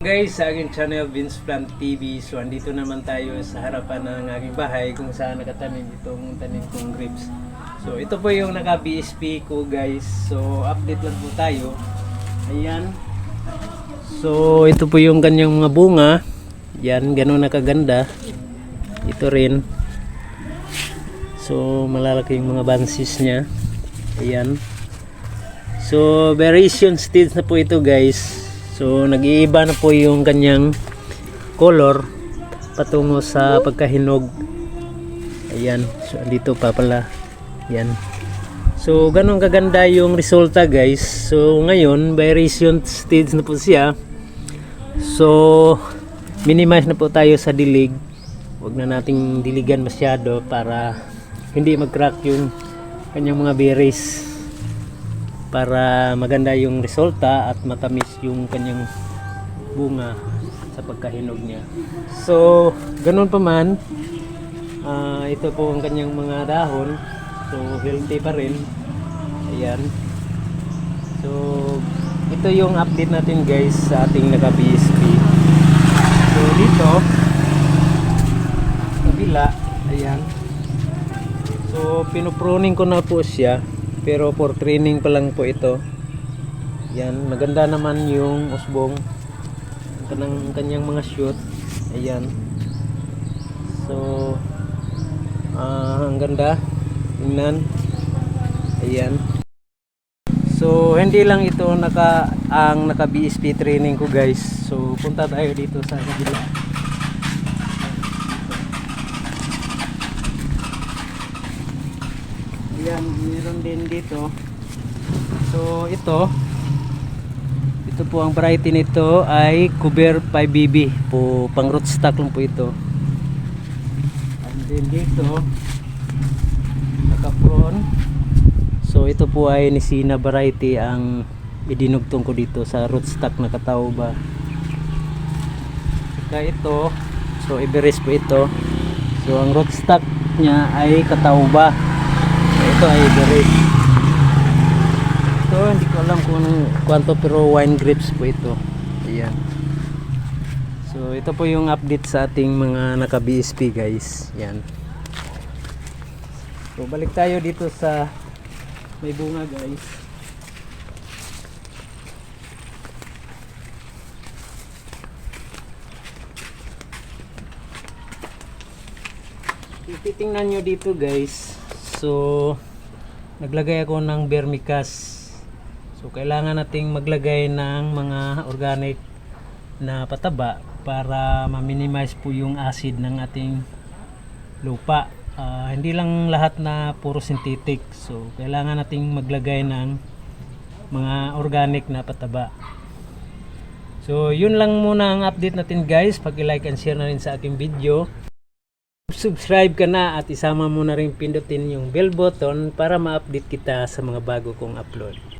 Guys, sa aking channel Vince Plant TV. So, andito naman tayo sa harapan ng aking bahay kung saan nakatanim itong tanim kong grapes. So, ito po yung naka-BSP ko guys. So, update lang po tayo. Ayan. So, ito po yung kanyang mga bunga. Yan, ganun nakaganda. Ito rin. So, malalaki yung mga bunches niya. Ayan. So, variation stage na po ito guys. So, nag-iiba na po yung kanyang color patungo sa pagkahinog. Ayan. So, dito pa pala. Ayan. So, ganun kaganda yung resulta guys. So, ngayon, variation stage na po siya. So, minimize na po tayo sa dilig. Huwag na nating diligan masyado para hindi mag-crack yung kanyang mga berries para maganda yung resulta at matamis yung kanyang bunga sa pagkahinog niya. So, ganun pa man, ah, ito po ang kanyang mga dahon. So, healthy pa rin. Ayan. So, ito yung update natin guys sa ating naka-BSP. So, dito, kabila, ayan. So, pinupruning ko na po siya. Pero for training pa lang po ito. Yan, maganda naman yung usbong. Ang kanang kanyang mga shoot. Ayan. So, ah, ang ganda. Tingnan. Ayan. So, hindi lang ito naka ang naka BSP training ko, guys. So, punta tayo dito sa kabila. Ayan, meron din dito. So, ito. Ito po ang variety nito ay Cover 5BB. Po, pang rootstock lang po ito. And then dito, nakapron. So, ito po ay Nisina variety ang idinugtong ko dito sa rootstock na katawba. Saka ito, so Everest po ito. So, ang rootstock niya ay katawba. So, ito ay Everest. Ito, hindi ko alam kung kwanto pero wine grapes po ito. Ayan. So, ito po yung update sa ating mga naka-BSP guys. Yan. So, balik tayo dito sa may bunga guys. Titingnan nyo dito guys. So, naglagay ako ng vermicast. So, kailangan nating maglagay ng mga organic na pataba para ma-minimize po yung acid ng ating lupa. Ah, hindi lang lahat na puro synthetic. So, kailangan nating maglagay ng mga organic na pataba. So, yun lang muna ang update natin guys. Pag-like and share na rin sa aking video subscribe ka na at isama mo na rin pindutin yung bell button para ma-update kita sa mga bago kong upload.